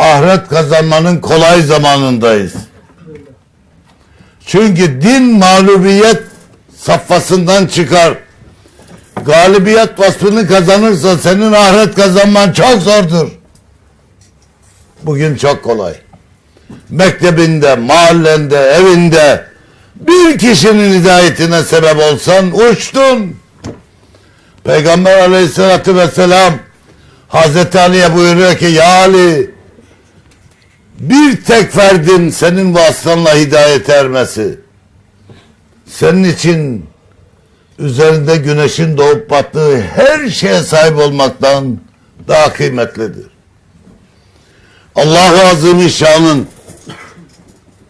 ahiret kazanmanın kolay zamanındayız. Çünkü din mağlubiyet safhasından çıkar. Galibiyet vasfını kazanırsa senin ahiret kazanman çok zordur. Bugün çok kolay. Mektebinde, mahallende, evinde bir kişinin hidayetine sebep olsan uçtun. Peygamber aleyhissalatü vesselam Hazreti Ali'ye buyuruyor ki ya Ali bir tek ferdin senin vasıtanla hidayet ermesi senin için üzerinde güneşin doğup battığı her şeye sahip olmaktan daha kıymetlidir. Allah-u Azimüşşan'ın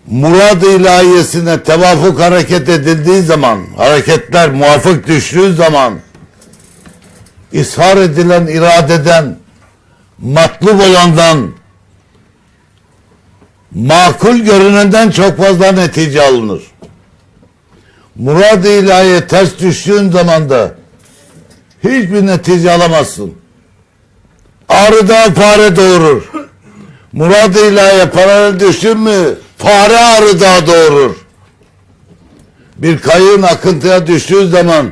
murad ilahiyesine tevafuk hareket edildiği zaman, hareketler muvafık düştüğü zaman, ishar edilen iradeden, matlub olandan, makul görünenden çok fazla netice alınır. Murad-ı ilahiye ters düştüğün zaman da hiçbir netice alamazsın. Ağrıda fare doğurur. Murad-ı ilahiye paralel düştün mü fare ağrıda doğurur. Bir kayığın akıntıya düştüğü zaman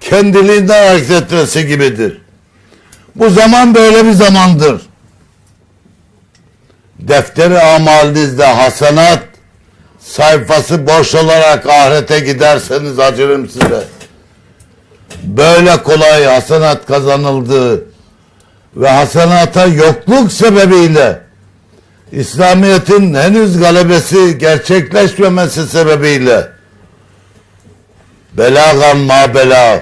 kendiliğinden hareket etmesi gibidir. Bu zaman böyle bir zamandır. Defteri amalinizde hasenat sayfası boş olarak ahirete giderseniz acırım size. Böyle kolay hasenat kazanıldığı ve hasenata yokluk sebebiyle İslamiyet'in henüz galebesi gerçekleşmemesi sebebiyle belagan ma bela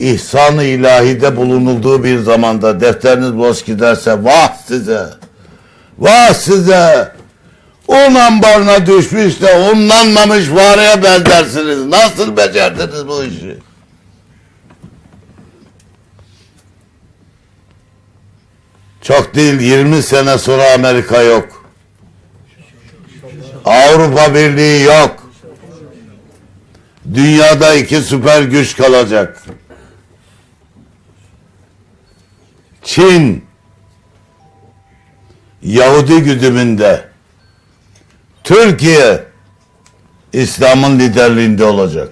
ihsan-ı ilahide bulunulduğu bir zamanda defteriniz boş giderse vah size vah size un ambarına düşmüş de unlanmamış fareye benzersiniz. Nasıl becerdiniz bu işi? Çok değil 20 sene sonra Amerika yok. Avrupa Birliği yok. Dünyada iki süper güç kalacak. Çin Yahudi güdümünde Türkiye İslam'ın liderliğinde olacak.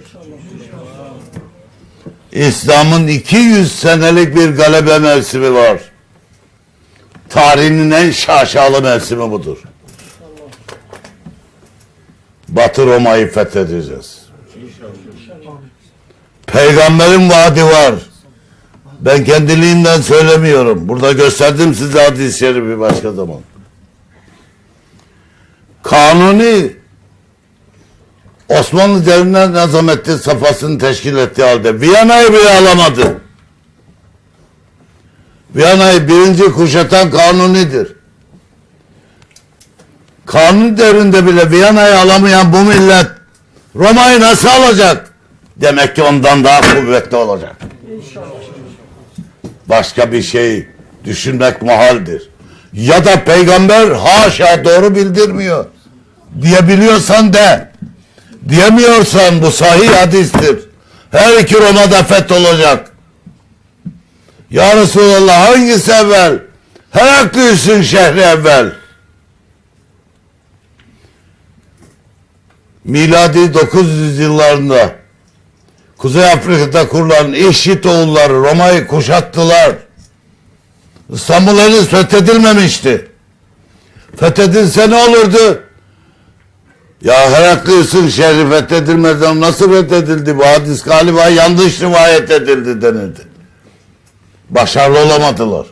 İslam'ın 200 senelik bir galebe mevsimi var. Tarihinin en şaşalı mevsimi budur. Batı Roma'yı fethedeceğiz. Peygamberin vaadi var. Ben kendiliğimden söylemiyorum. Burada gösterdim size hadis-i şerifi başka zaman. Kanuni Osmanlı devrinden azametli safhasını teşkil ettiği halde Viyana'yı bile alamadı. Viyana'yı birinci kuşatan Kanuni'dir. Kanuni devrinde bile Viyana'yı alamayan bu millet Roma'yı nasıl alacak? Demek ki ondan daha kuvvetli olacak. Başka bir şey düşünmek muhaldir. Ya da peygamber haşa doğru bildirmiyor. Diyebiliyorsan de. Diyemiyorsan bu sahih hadistir. Her iki Roma'da fetholacak. Ya Resulallah hangisi evvel? Heraklius'un şehri evvel. Miladi 900 yıllarında Kuzey Afrika'da kurulan İşit oğulları Roma'yı kuşattılar. İstanbul henüz fethedilmemişti. Fethedilse ne olurdu? Ya Heraklius'un şehri fethedilmeden nasıl fethedildi? Bu hadis galiba yanlış rivayet edildi denildi. Başarılı olamadılar.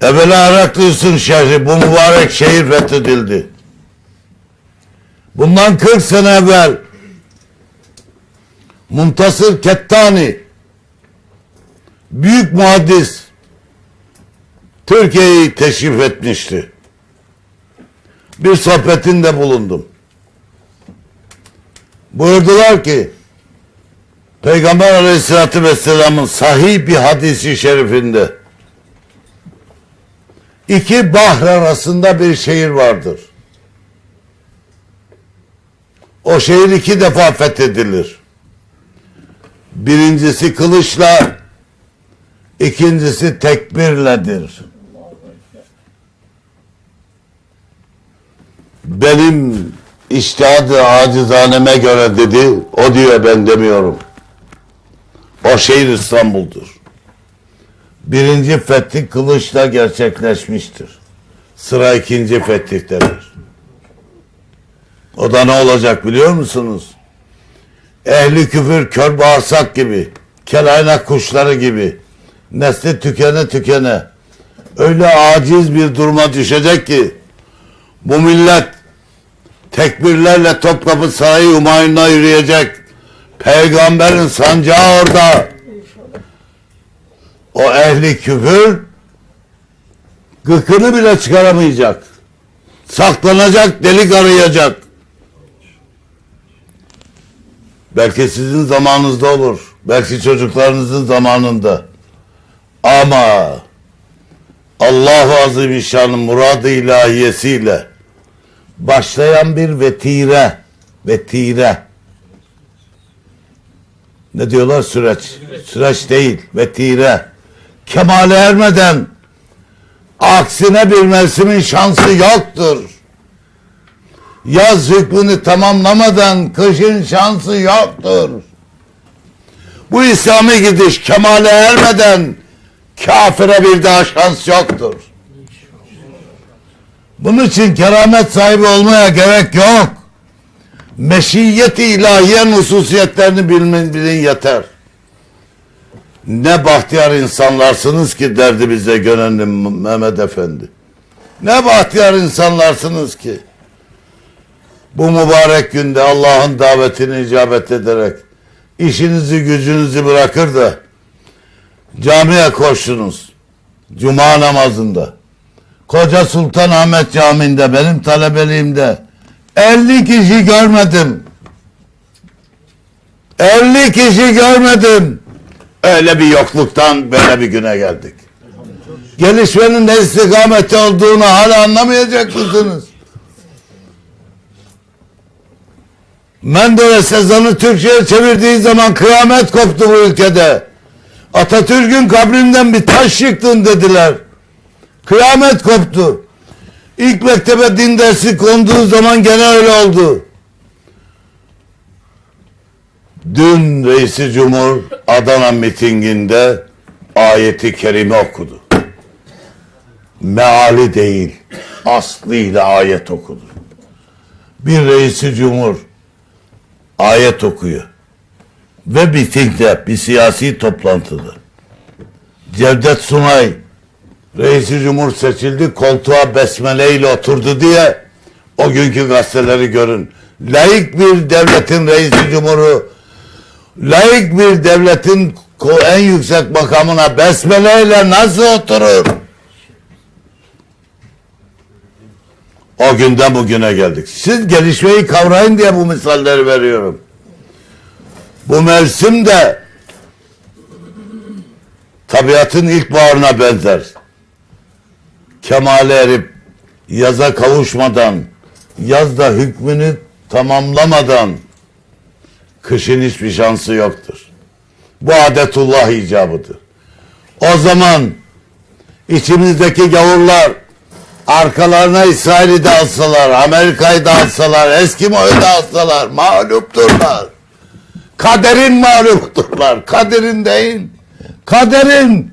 Evvela Heraklius'un şehri, bu mübarek şehir fethedildi. Bundan 40 sene evvel Muntasır Kettani büyük muhaddis Türkiye'yi teşrif etmişti. Bir sohbetinde bulundum. Buyurdular ki Peygamber Aleyhisselatü Vesselam'ın sahih bir hadisi şerifinde iki bahr arasında bir şehir vardır. O şehir iki defa fethedilir. Birincisi kılıçla, ikincisi tekbirledir. Benim iştihadı acizaneme göre dedi, o diyor ben demiyorum. O şehir İstanbul'dur. Birinci fethi kılıçla gerçekleşmiştir. Sıra ikinci fethihtedir. O da ne olacak biliyor musunuz? Ehli küfür kör bağırsak gibi, kelaynak kuşları gibi, nesli tükene tükene, öyle aciz bir duruma düşecek ki, bu millet tekbirlerle Topkapı Sarayı Humayun'una yürüyecek. Peygamberin sancağı orada. O ehli küfür gıkını bile çıkaramayacak. Saklanacak, delik arayacak. Belki sizin zamanınızda olur. Belki çocuklarınızın zamanında. Ama Allah-u Azimüşşan'ın muradı ilahiyesiyle başlayan bir vetire, vetire. Ne diyorlar süreç? Süreç değil, vetire. Kemale ermeden aksine bir mevsimin şansı yoktur. Yaz hükmünü tamamlamadan kışın şansı yoktur. Bu İslami gidiş kemale ermeden kafire bir daha şans yoktur. Bunun için keramet sahibi olmaya gerek yok. Meşiyeti ilahiyen hususiyetlerini bilmen bilin yeter. Ne bahtiyar insanlarsınız ki derdi bize gönenlim Mehmet Efendi. Ne bahtiyar insanlarsınız ki. Bu mübarek günde Allah'ın davetini icabet ederek işinizi gücünüzü bırakır da camiye koştunuz. Cuma namazında. Koca Sultanahmet Camii'nde benim talebeliğimde 50 kişi görmedim. 50 kişi görmedim. Öyle bir yokluktan böyle bir güne geldik. Gelişmenin ne istikamette olduğunu hala anlamayacak mısınız? Menderes ezanı Türkçe'ye çevirdiği zaman kıyamet koptu bu ülkede. Atatürk'ün kabrinden bir taş yıktın dediler. Kıyamet koptu. İlk mektebe din dersi konduğu zaman gene öyle oldu. Dün reisi cumhur Adana mitinginde ayeti kerime okudu. Meali değil, aslıyla ayet okudu. Bir reisi cumhur ayet okuyor. Ve mitingde, bir siyasi toplantıda. Cevdet Sunay Reisi Cumhur seçildi, koltuğa besmele ile oturdu diye o günkü gazeteleri görün. Laik bir devletin reisi cumhuru, laik bir devletin en yüksek makamına besmele ile nasıl oturur? O günden bugüne geldik. Siz gelişmeyi kavrayın diye bu misalleri veriyorum. Bu mevsim de tabiatın ilkbaharına benzer kemale erip yaza kavuşmadan, yazda hükmünü tamamlamadan kışın hiçbir şansı yoktur. Bu adetullah icabıdır. O zaman içimizdeki gavurlar arkalarına İsrail'i de alsalar, Amerika'yı da alsalar, Eskimo'yu da alsalar mağlupturlar. Kaderin mağlupturlar. Kaderin değil. Kaderin.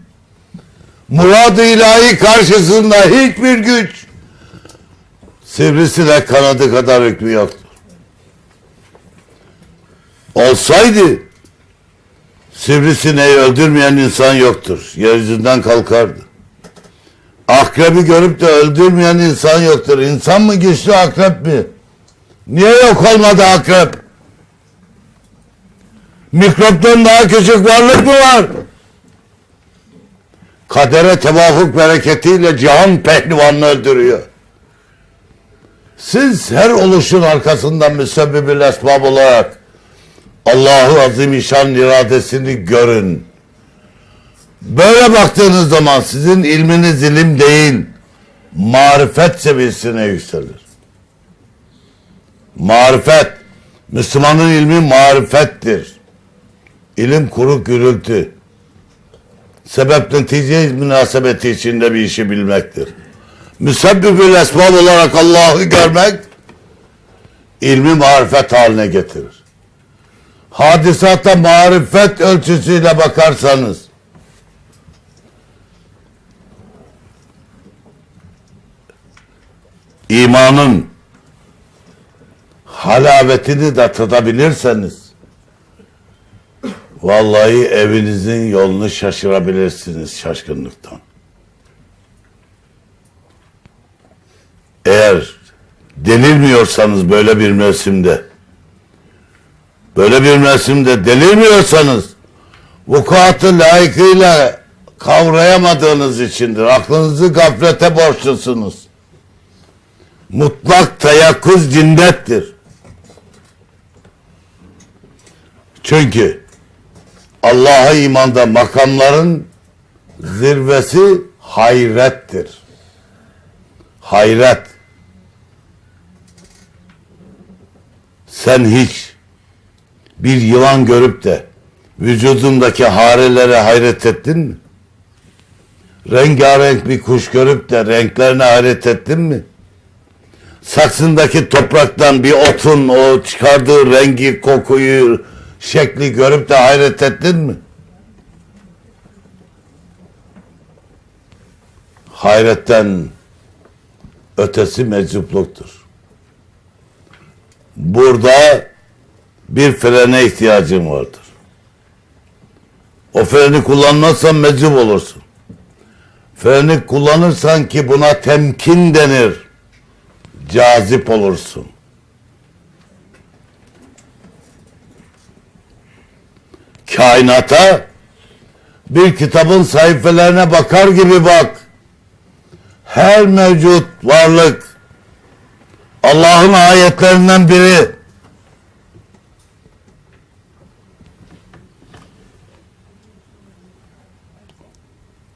Murad-ı ilahi karşısında hiçbir güç sivrisinek kanadı kadar hükmü yoktur. Olsaydı sivrisineği öldürmeyen insan yoktur. Yeryüzünden kalkardı. Akrebi görüp de öldürmeyen insan yoktur. İnsan mı güçlü akrep mi? Niye yok olmadı akrep? Mikroptan daha küçük varlık mı var? kadere tevafuk bereketiyle cihan pehlivanını öldürüyor. Siz her oluşun arkasından müsebbibil esbab olarak Allahu Azimüşşan iradesini görün. Böyle baktığınız zaman sizin ilminiz ilim değil, marifet seviyesine yükselir. Marifet, Müslümanın ilmi marifettir. İlim kuru gürültü sebep netice münasebeti içinde bir işi bilmektir. Müsebbibül esbab olarak Allah'ı görmek ilmi marifet haline getirir. Hadisata marifet ölçüsüyle bakarsanız imanın halavetini de tadabilirseniz vallahi evinizin yolunu şaşırabilirsiniz şaşkınlıktan. Eğer delirmiyorsanız böyle bir mevsimde böyle bir mevsimde delirmiyorsanız vukuatı layıkıyla kavrayamadığınız içindir. Aklınızı gaflete borçlusunuz. Mutlak teyakkuz cinnettir. Çünkü Allah'a imanda makamların zirvesi hayrettir. Hayret. Sen hiç bir yılan görüp de vücudundaki harelere hayret ettin mi? Rengarenk bir kuş görüp de renklerine hayret ettin mi? Saksındaki topraktan bir otun o çıkardığı rengi, kokuyu, şekli görüp de hayret ettin mi? Hayretten ötesi meczupluktur. Burada bir frene ihtiyacım vardır. O freni kullanmazsan meczup olursun. Freni kullanırsan ki buna temkin denir. Cazip olursun. Kainata bir kitabın sayfalarına bakar gibi bak. Her mevcut varlık Allah'ın ayetlerinden biri.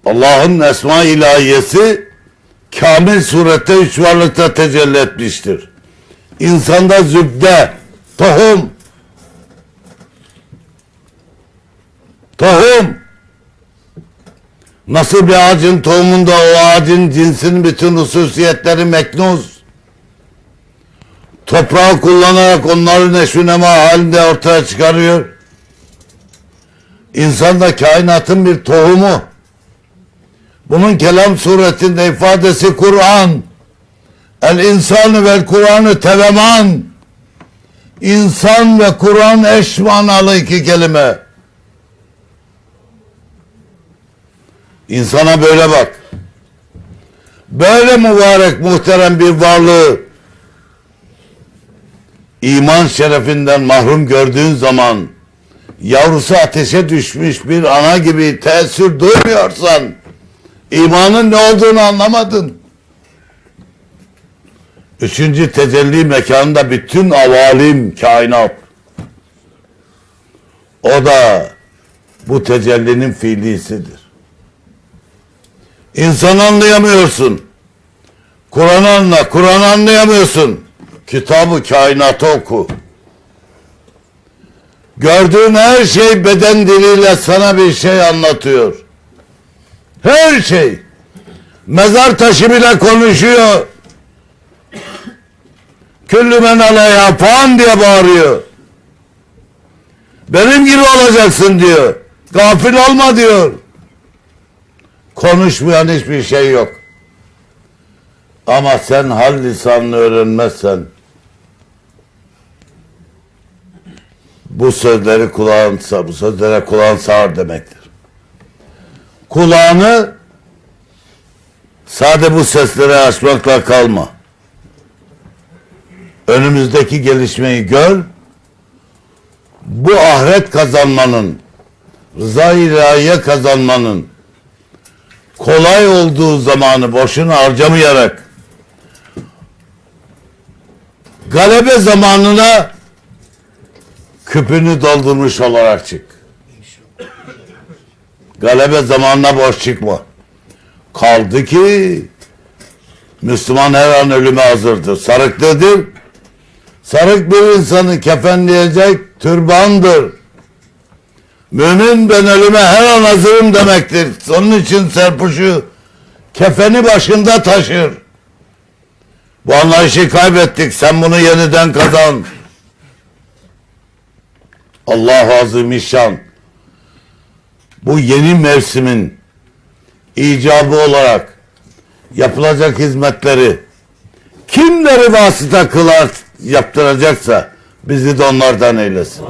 Allah'ın esma ilahiyesi kamil surette üç varlıkta tecelli etmiştir. İnsanda zübde, tohum, tohum, nasıl bir ağacın tohumunda o ağacın cinsinin bütün hususiyetleri meknuz, toprağı kullanarak onları neşünema halinde ortaya çıkarıyor. İnsan da kainatın bir tohumu. Bunun kelam suretinde ifadesi Kur'an. El insanı vel Kur'an'ı teveman. İnsan ve Kur'an eş manalı iki kelime. İnsana böyle bak. Böyle mübarek muhterem bir varlığı iman şerefinden mahrum gördüğün zaman yavrusu ateşe düşmüş bir ana gibi tesir duymuyorsan imanın ne olduğunu anlamadın. Üçüncü tecelli mekanında bütün avalim kainat. O da bu tecellinin fiilisidir. İnsan anlayamıyorsun. Kur'an anla, Kur'an anlayamıyorsun. Kitabı kainatı oku. Gördüğün her şey beden diliyle sana bir şey anlatıyor. Her şey. Mezar taşı bile konuşuyor. Küllü men aleyha fan diye bağırıyor. Benim gibi olacaksın diyor. Gafil olma diyor. Konuşmayan hiçbir şey yok. Ama sen hal lisanını öğrenmezsen bu sözleri kulağın bu sözlere kulağın sağır demektir. Kulağını sade bu seslere açmakla kalma. Önümüzdeki gelişmeyi gör. Bu ahiret kazanmanın, rıza kazanmanın kolay olduğu zamanı boşuna harcamayarak galebe zamanına küpünü doldurmuş olarak çık. Galebe zamanına boş çıkma. Kaldı ki Müslüman her an ölüme hazırdır. Sarıklıdır. Sarık bir insanı kefenleyecek türbandır. Mümin ben ölüme her an hazırım demektir. Onun için serpuşu kefeni başında taşır. Bu anlayışı kaybettik. Sen bunu yeniden kazan. Allah azimüşşan bu yeni mevsimin icabı olarak yapılacak hizmetleri kimleri vasıta kılar yaptıracaksa bizi de onlardan eylesin.